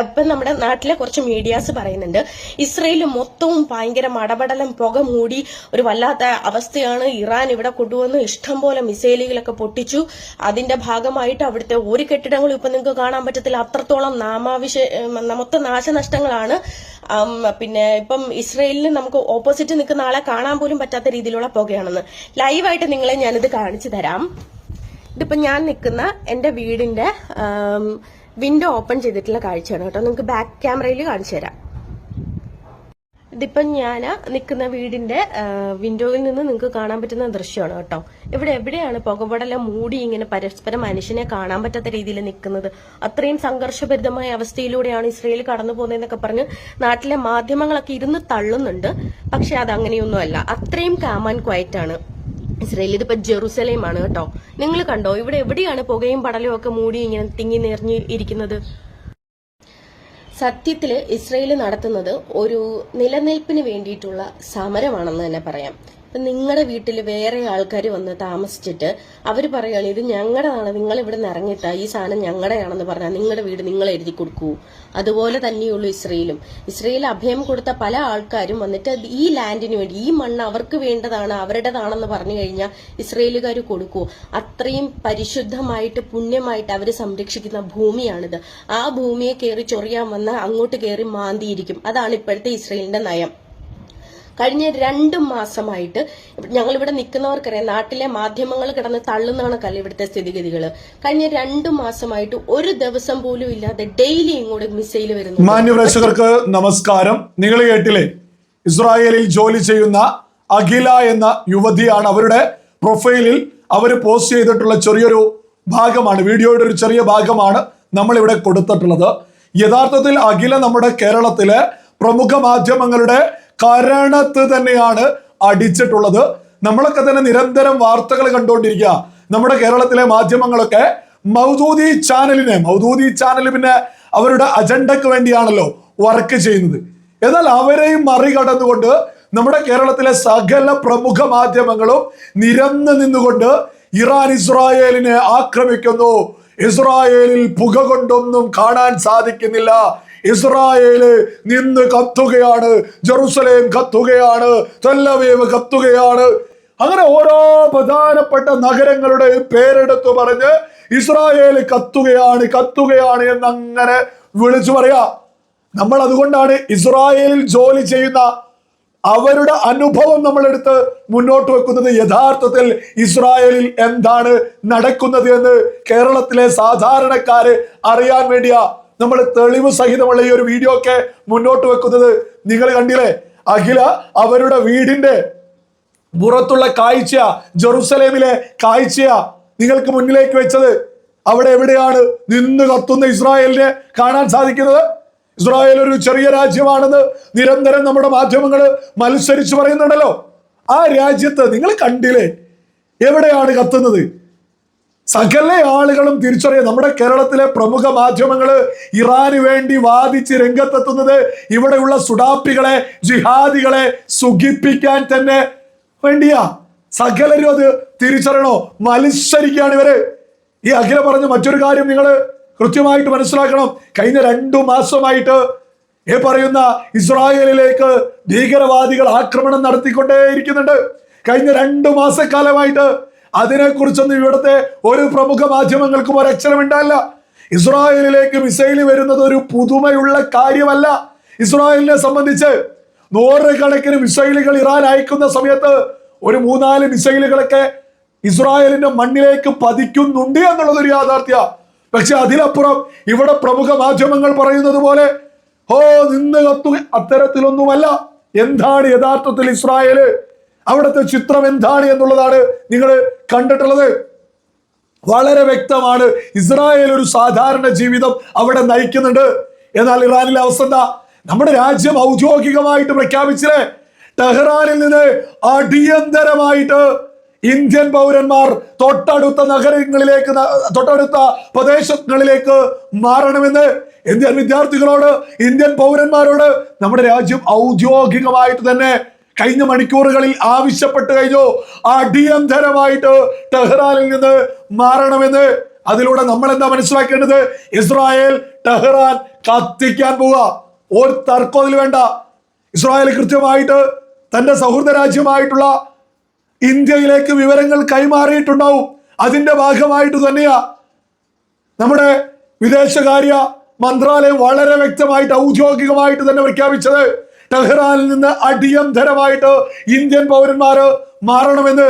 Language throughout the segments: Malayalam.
ഇപ്പം നമ്മുടെ നാട്ടിലെ കുറച്ച് മീഡിയാസ് പറയുന്നുണ്ട് ഇസ്രയേൽ മൊത്തവും ഭയങ്കര മടപടലം പുക മൂടി ഒരു വല്ലാത്ത അവസ്ഥയാണ്. ഇറാൻ ഇവിടെ കൊണ്ടുവന്ന് ഇഷ്ടം പോലെ മിസൈലുകളൊക്കെ പൊട്ടിച്ചു. അതിന്റെ ഭാഗമായിട്ട് അവിടുത്തെ ഒരു കെട്ടിടങ്ങളും ഇപ്പൊ നിങ്ങൾക്ക് കാണാൻ പറ്റത്തില്ല. അത്രത്തോളം നാമാവിശ മൊത്തം നാശനഷ്ടങ്ങളാണ്. പിന്നെ ഇപ്പം ഇസ്രയേലിന് നമുക്ക് ഓപ്പോസിറ്റ് നിൽക്കുന്ന ആളെ കാണാൻ പോലും പറ്റാത്ത രീതിയിലുള്ള പുകയാണെന്ന്. ലൈവായിട്ട് നിങ്ങളെ ഞാനിത് കാണിച്ചു തരാം. ഇതിപ്പോ ഞാൻ നിൽക്കുന്ന എന്റെ വീടിന്റെ വിൻഡോ ഓപ്പൺ ചെയ്തിട്ടുള്ള കാഴ്ചയാണ് കേട്ടോ. നിങ്ങൾക്ക് ബാക്ക് ക്യാമറയിൽ കാണിച്ചു തരാം. ഇതിപ്പം ഞാൻ നിൽക്കുന്ന വീടിന്റെ വിൻഡോയിൽ നിന്ന് നിങ്ങൾക്ക് കാണാൻ പറ്റുന്ന ദൃശ്യമാണ് കേട്ടോ. ഇവിടെ എവിടെയാണ് പുകപടലം മൂടി ഇങ്ങനെ പരസ്പരം മനുഷ്യനെ കാണാൻ പറ്റാത്ത രീതിയിൽ നിൽക്കുന്നത്? അത്രയും സംഘർഷഭരിതമായ അവസ്ഥയിലൂടെയാണ് ഇസ്രയേൽ കടന്നു പോകുന്നതെന്നൊക്കെ പറഞ്ഞ് നാട്ടിലെ മാധ്യമങ്ങളൊക്കെ ഇരുന്ന് തള്ളുന്നുണ്ട്. പക്ഷെ അത് അങ്ങനെയൊന്നുമല്ല അത്രയും കാം ആൻഡ് ക്വയറ്റ് ആണ്. ഇസ്രയേൽ ഇതിപ്പോ ജെറുസലേമാണ് കേട്ടോ. നിങ്ങൾ കണ്ടോ? ഇവിടെ എവിടെയാണ് പുകയും പടലും ഒക്കെ മൂടി ഇങ്ങനെ തിങ്ങി നിറഞ്ഞു ഇരിക്കുന്നത്? സത്യത്തിൽ ഇസ്രയേൽ നടത്തുന്നത് ഒരു നിലനിൽപ്പിന് വേണ്ടിയിട്ടുള്ള സമരമാണെന്ന് തന്നെ പറയാം. നിങ്ങളുടെ വീട്ടിൽ വേറെ ആൾക്കാർ വന്ന് താമസിച്ചിട്ട് അവർ പറയുകയാണ് ഇത് ഞങ്ങളുടെതാണ് നിങ്ങൾ ഇവിടെ നിന്ന് ഇറങ്ങിയിട്ടാ ഈ സാധനം ഞങ്ങളുടെയാണെന്ന് പറഞ്ഞാൽ നിങ്ങളുടെ വീട് നിങ്ങൾ എഴുതി കൊടുക്കൂ. അതുപോലെ തന്നെയുള്ളൂ ഇസ്രയേലും. ഇസ്രയേൽ അഭയം കൊടുത്ത പല ആൾക്കാരും വന്നിട്ട് ഈ ലാൻഡിന് വേണ്ടി ഈ മണ്ണ് അവർക്ക് വേണ്ടതാണ് അവരുടേതാണെന്ന് പറഞ്ഞു കഴിഞ്ഞാൽ ഇസ്രയേലുകാർ കൊടുക്കൂ. അത്രയും പരിശുദ്ധമായിട്ട് പുണ്യമായിട്ട് അവർ സംരക്ഷിക്കുന്ന ഭൂമിയാണിത്. ആ ഭൂമിയെ കയറി ചൊറിയാൻ വന്ന അങ്ങോട്ട് കയറി മാന്തിയിരിക്കും. അതാണ് ഇപ്പോഴത്തെ ഇസ്രയേലിന്റെ നയം. കഴിഞ്ഞ രണ്ട് മാസമായിട്ട് ഞങ്ങൾ ഇവിടെ നിൽക്കുന്നവർക്കറിയാം നാട്ടിലെ മാധ്യമങ്ങൾ കിടന്ന് തള്ളുന്ന കണക്കല്ല ഇവിടുത്തെ സ്ഥിതിഗതികൾ കഴിഞ്ഞ രണ്ട് മാസമായിട്ട് ഒരു ദിവസം പോലും ഇല്ലാതെ ഡെയിലി ഇങ്ങോട്ട് മിസൈൽ വരുന്നു മാന്യപ്രേക്ഷകർക്ക് നമസ്കാരം. നിങ്ങൾ കേട്ടില്ലേ? ഇസ്രായേലിൽ ജോലി ചെയ്യുന്ന അഖില എന്ന യുവതിയാണ് അവരുടെ പ്രൊഫൈലിൽ അവർ പോസ്റ്റ് ചെയ്തിട്ടുള്ള ചെറിയൊരു ഭാഗമാണ് വീഡിയോയുടെ ഒരു ചെറിയ ഭാഗമാണ് നമ്മൾ ഇവിടെ കൊടുത്തിട്ടുള്ളത്. യഥാർത്ഥത്തിൽ അഖില നമ്മുടെ കേരളത്തിലെ പ്രമുഖ മാധ്യമങ്ങളുടെ കരണത്ത് തന്നെയാണ് അടിച്ചിട്ടുള്ളത്. നമ്മളൊക്കെ തന്നെ നിരന്തരം വാർത്തകൾ കണ്ടുകൊണ്ടിരിക്കുക. നമ്മുടെ കേരളത്തിലെ മാധ്യമങ്ങളൊക്കെ മൗദൂദി ചാനലിനെ മൗദൂദി ചാനൽ പിന്നെ അവരുടെ അജണ്ടക്ക് വേണ്ടിയാണല്ലോ വർക്ക് ചെയ്യുന്നത്. എന്നാൽ അവരെയും മറികടന്നുകൊണ്ട് നമ്മുടെ കേരളത്തിലെ സകല പ്രമുഖ മാധ്യമങ്ങളും നിരന്ന് നിന്നുകൊണ്ട് ഇറാൻ ഇസ്രായേലിനെ ആക്രമിക്കുന്നു. ഇസ്രായേലിൽ പുക കൊണ്ടൊന്നും കാണാൻ സാധിക്കുന്നില്ല. ഇസ്രായേൽ നിന്ന് കത്തുകയാണ്. ജെറുസലേം കത്തുകയാണ്. തെല്ലവേവ് കത്തുകയാണ്. അങ്ങനെ ഓരോ പ്രധാനപ്പെട്ട നഗരങ്ങളുടെ പേരെടുത്തു പറഞ്ഞ് ഇസ്രായേൽ കത്തുകയാണ് കത്തുകയാണ് എന്ന് അങ്ങനെ വിളിച്ചു പറയാ. നമ്മൾ അതുകൊണ്ടാണ് ഇസ്രായേലിൽ ജോലി ചെയ്യുന്ന അവരുടെ അനുഭവം നമ്മൾ എടുത്ത് മുന്നോട്ട് വെക്കുന്നത്. യഥാർത്ഥത്തിൽ ഇസ്രായേലിൽ എന്താണ് നടക്കുന്നത് എന്ന് കേരളത്തിലെ സാധാരണക്കാര് അറിയാൻ വേണ്ടിയാ. നമ്മൾ തെളിവ് സഹിതമുള്ള ഈ ഒരു വീഡിയോ ഒക്കെ മുന്നോട്ട് വെക്കുന്നത് നിങ്ങൾ കണ്ടില്ലേ? അഖില അവരുടെ വീടിന്റെ പുറത്തുള്ള കാഴ്ച ജെറുസലേമിലെ കാഴ്ചയാ നിങ്ങൾക്ക് മുന്നിലേക്ക് വെച്ചത് അവിടെ എവിടെയാണ് നിന്ന് കത്തുന്ന ഇസ്രായേലിനെ കാണാൻ സാധിക്കുന്നത്? ഇസ്രായേൽ ഒരു ചെറിയ രാജ്യമാണെന്ന് നിരന്തരം നമ്മുടെ മാധ്യമങ്ങൾ മത്സരിച്ച് പറയുന്നുണ്ടല്ലോ. ആ രാജ്യത്ത് നിങ്ങൾ കണ്ടില്ലേ? എവിടെയാണ് കത്തുന്നത്? സകല ആളുകളും തിരിച്ചറിയാം നമ്മുടെ കേരളത്തിലെ പ്രമുഖ മാധ്യമങ്ങൾ ഇറാന് വേണ്ടി വാദിച്ച് രംഗത്തെത്തുന്നത് ഇവിടെയുള്ള സുഡാപ്പികളെ ജിഹാദികളെ സുഖിപ്പിക്കാൻ തന്നെ വേണ്ടിയാ. സകലരും അത് തിരിച്ചറിയണോ? മത്സരിക്കുകയാണ് ഇവർ. ഈ അഖില പറഞ്ഞ മറ്റൊരു കാര്യം നിങ്ങൾ കൃത്യമായിട്ട് മനസ്സിലാക്കണം. കഴിഞ്ഞ രണ്ടു മാസമായിട്ട് ഈ പറയുന്ന ഇസ്രായേലിലേക്ക് ഭീകരവാദികൾ ആക്രമണം നടത്തിക്കൊണ്ടേയിരിക്കുന്നുണ്ട്. കഴിഞ്ഞ രണ്ടു മാസക്കാലമായിട്ട് അതിനെക്കുറിച്ചൊന്നും ഇവിടുത്തെ ഒരു പ്രമുഖ മാധ്യമങ്ങൾക്കും ഒരു അക്ഷരമുണ്ടല്ല ഇസ്രായേലിലേക്ക് മിസൈൽ വരുന്നത് ഒരു പുതുമയുള്ള കാര്യമല്ല. ഇസ്രായേലിനെ സംബന്ധിച്ച് നൂറുകണക്കിന് മിസൈലുകൾ ഇറാൻ അയക്കുന്ന സമയത്ത് ഒരു മൂന്നാൽ മിസൈലുകളൊക്കെ ഇസ്രായേലിന്റെ മണ്ണിലേക്ക് പതിക്കുന്നുണ്ട് എന്നുള്ളത് ഒരു യാഥാർത്ഥ്യ. പക്ഷെ അതിനപ്പുറം ഇവിടെ പ്രമുഖ മാധ്യമങ്ങൾ പറയുന്നത് പോലെ ഓ നിന്ന് കത്തു അത്തരത്തിലൊന്നുമല്ല. എന്താണ് യഥാർത്ഥത്തിൽ ഇസ്രായേൽ? അവിടുത്തെ ചിത്രം എന്താണ് എന്നുള്ളതാണ് നിങ്ങൾ കണ്ടിട്ടുള്ളത്. വളരെ വ്യക്തമാണ്. ഇസ്രായേൽ ഒരു സാധാരണ ജീവിതം അവിടെ നയിക്കുന്നുണ്ട്. എന്നാൽ ഇറാനിലെ അവസ്ഥ എന്താ? നമ്മുടെ രാജ്യം ഔദ്യോഗികമായിട്ട് പ്രഖ്യാപിച്ചില്ലേ? ടെഹ്റാനിൽ നിന്ന് അടിയന്തരമായിട്ട് ഇന്ത്യൻ പൗരന്മാർ തൊട്ടടുത്ത നഗരങ്ങളിലേക്ക് തൊട്ടടുത്ത പ്രദേശങ്ങളിലേക്ക് മാറണമെന്ന് ഇന്ത്യൻ വിദ്യാർത്ഥികളോട് ഇന്ത്യൻ പൗരന്മാരോട് നമ്മുടെ രാജ്യം ഔദ്യോഗികമായിട്ട് തന്നെ കഴിഞ്ഞ മണിക്കൂറുകളിൽ ആവശ്യപ്പെട്ട് കഴിഞ്ഞു. അടിയന്തരമായിട്ട് ടെഹ്റാനിൽ നിന്ന് മാറണമെന്ന് അതിലൂടെ നമ്മൾ എന്താ മനസ്സിലാക്കേണ്ടത്? ഇസ്രായേൽ ടെഹ്റാൻ കത്തിക്കാൻ പോവുക. ഒരു തർക്കം അതിൽ വേണ്ട. ഇസ്രായേൽ കൃത്യമായിട്ട് തന്റെ സൗഹൃദ രാജ്യമായിട്ടുള്ള ഇന്ത്യയിലേക്ക് വിവരങ്ങൾ കൈമാറിയിട്ടുണ്ടാവും. അതിന്റെ ഭാഗമായിട്ട് തന്നെയാ. നമ്മുടെ വിദേശകാര്യ മന്ത്രാലയം വളരെ വ്യക്തമായിട്ട് ഔദ്യോഗികമായിട്ട് തന്നെ പ്രഖ്യാപിച്ചത്. ടെഹ്റാനിൽ നിന്ന് അടിയന്തരമായിട്ട് ഇന്ത്യൻ പൗരന്മാര് മാറണമെന്ന്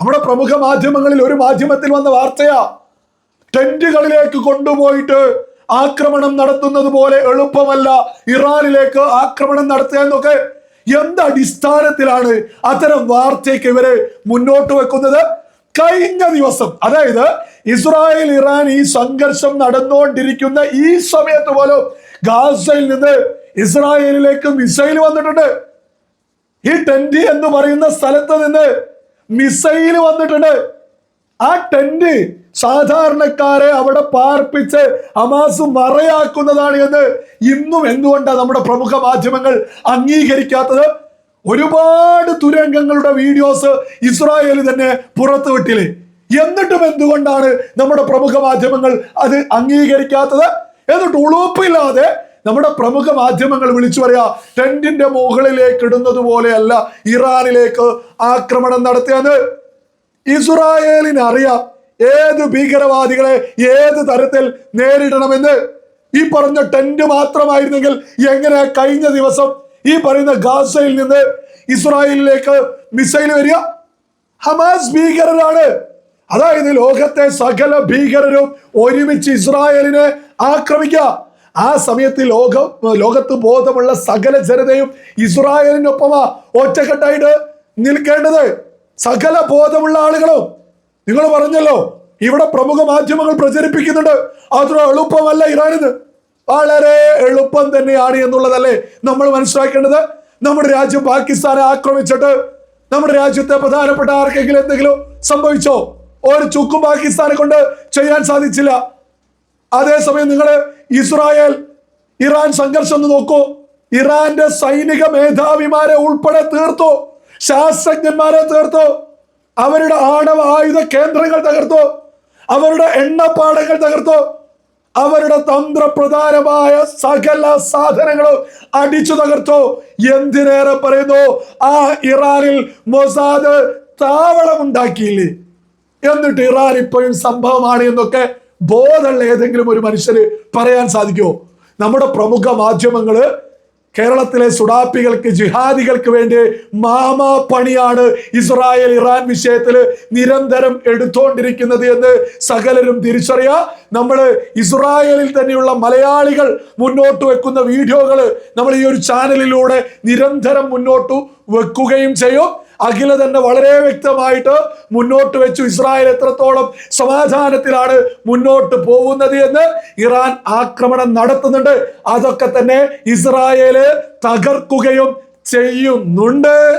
നമ്മുടെ പ്രമുഖ മാധ്യമങ്ങളിൽ ഒരു മാധ്യമത്തിൽ വന്ന വാർത്തയാ. ടെന്റുകളിലേക്ക് കൊണ്ടുപോയിട്ട് ആക്രമണം നടത്തുന്നത് പോലെ എളുപ്പമല്ല ഇറാനിലേക്ക് ആക്രമണം നടത്തുക എന്നൊക്കെ എന്ത് അടിസ്ഥാനത്തിലാണ് അത്തരം വാർത്തയ്ക്ക് ഇവർ മുന്നോട്ട് വെക്കുന്നത്? കഴിഞ്ഞ ദിവസം അതായത് ഇസ്രായേൽ ഇറാൻ ഈ സംഘർഷം നടന്നുകൊണ്ടിരിക്കുന്ന ഈ സമയത്ത് പോലും ഗാസയിൽ നിന്ന് ഇസ്രായേലിലേക്ക് മിസൈൽ വന്നിട്ടുണ്ട്. ഈ ടെന്റ് എന്ന് പറയുന്ന സ്ഥലത്ത് നിന്ന് മിസൈൽ വന്നിട്ടുണ്ട്. ആ ടെന്റ് സാധാരണക്കാരെ അവിടെ പാർപ്പിച്ച് അമാസ് മറയാക്കുന്നതാണ് എന്ന് ഇന്നും എന്തുകൊണ്ടാണ് നമ്മുടെ പ്രമുഖ മാധ്യമങ്ങൾ അംഗീകരിക്കാത്തത്? ഒരുപാട് തുരങ്കങ്ങളുടെ വീഡിയോസ് ഇസ്രായേൽ തന്നെ പുറത്തുവിട്ടില്ലേ എന്നിട്ടും എന്തുകൊണ്ടാണ് നമ്മുടെ പ്രമുഖ മാധ്യമങ്ങൾ അത് അംഗീകരിക്കാത്തത്? എന്നിട്ട് ഉളുപ്പില്ലാതെ നമ്മുടെ പ്രമുഖ മാധ്യമങ്ങൾ വിളിച്ചു പറയാ ടെന്റിന്റെ മുകളിലേക്ക് ഇടുന്നത് പോലെയല്ല ഇറാനിലേക്ക് ആക്രമണം നടത്തിയത്. ഇസ്രായേലിന് അറിയാം ഏത് ഭീകരവാദികളെ ഏത് തരത്തിൽ നേരിടണമെന്ന്. ഈ പറഞ്ഞ ടെന്റ് മാത്രമായിരുന്നെങ്കിൽ എങ്ങനെ കഴിഞ്ഞ ദിവസം ഈ പറയുന്ന ഗാസയിൽ നിന്ന് ഇസ്രായേലിലേക്ക് മിസൈൽ വരിക? ഹമാസ് ഭീകരരാണ്. അതായത് ലോകത്തെ സകല ഭീകരരും ഒരുമിച്ച് ഇസ്രായേലിനെ ആക്രമിക്കുക. ആ സമയത്ത് ലോക ലോകത്ത് ബോധമുള്ള സകല ജനതയും ഇസ്രായേലിനൊപ്പമാ ഒറ്റക്കെട്ടായിട്ട് നിൽക്കേണ്ടത്. സകല ബോധമുള്ള ആളുകളും. നിങ്ങൾ പറഞ്ഞല്ലോ ഇവിടെ പ്രമുഖ മാധ്യമങ്ങൾ പ്രചരിപ്പിക്കുന്നുണ്ട്. അത്ര എളുപ്പമല്ല ഇറാനിന്ന്. വളരെ എളുപ്പം തന്നെയാണ് എന്നുള്ളതല്ലേ നമ്മൾ മനസ്സിലാക്കേണ്ടത്. നമ്മുടെ രാജ്യം പാകിസ്ഥാനെ ആക്രമിച്ചിട്ട് നമ്മുടെ രാജ്യത്തെ പ്രധാനപ്പെട്ട ആർക്കെങ്കിലും എന്തെങ്കിലും സംഭവിച്ചോ? ഒരു ചുക്കും പാകിസ്ഥാനെ കൊണ്ട് ചെയ്യാൻ സാധിച്ചില്ല. അതേസമയം നിങ്ങൾ ഇസ്രായേൽ ഇറാൻ സംഘർഷം ഒന്ന് നോക്കൂ. ഇറാന്റെ സൈനിക മേധാവിമാരെ ഉൾപ്പെടെ തീർത്തു. ശാസ്ത്രജ്ഞന്മാരെ തീർത്തു. അവരുടെ ആണവ ആയുധ കേന്ദ്രങ്ങൾ തകർത്തു. അവരുടെ എണ്ണപ്പാടങ്ങൾ തകർത്തു. അവരുടെ തന്ത്രപ്രധാനമായ സകല സാധനങ്ങളും അടിച്ചു തകർത്തു. എന്തിനേറെ പറയുന്നു? ആ ഇറാനിൽ മൊസാദ് താവളം ഉണ്ടാക്കിയില്ലേ എന്നിട്ട് ഇറാൻ ഇപ്പോഴും സംഭവമാണ് എന്നൊക്കെ ബോധമുള്ള ഏതെങ്കിലും ഒരു മനുഷ്യന് പറയാൻ സാധിക്കുമോ? നമ്മുടെ പ്രമുഖ മാധ്യമങ്ങൾ കേരളത്തിലെ സുഡാപ്പികൾക്ക് ജിഹാദികൾക്ക് വേണ്ടി മാമാ പണിയാണ് ഇസ്രായേൽ ഇറാൻ വിഷയത്തിൽ നിരന്തരം എടുത്തുകൊണ്ടിരിക്കുന്നത് എന്ന് സകലരും തിരിച്ചറിയാ. നമ്മൾ ഇസ്രായേലിൽ തന്നെയുള്ള മലയാളികൾ മുന്നോട്ട് വെക്കുന്ന വീഡിയോകൾ നമ്മൾ ഈ ഒരു ചാനലിലൂടെ നിരന്തരം മുന്നോട്ട് വെക്കുകയും ചെയ്യും. അഖില തന്നെ വളരെ വ്യക്തമായിട്ട് മുന്നോട്ട് വെച്ചു. ഇസ്രായേൽ എത്രത്തോളം സമാധാനത്തിലാണ് മുന്നോട്ട് പോകുന്നത് എന്ന് ഇറാൻ ആക്രമണം നടത്തുന്നുണ്ട്. അതൊക്കെ തന്നെ ഇസ്രായേൽ തകർക്കുകയും ചെയ്യുന്നുണ്ട്.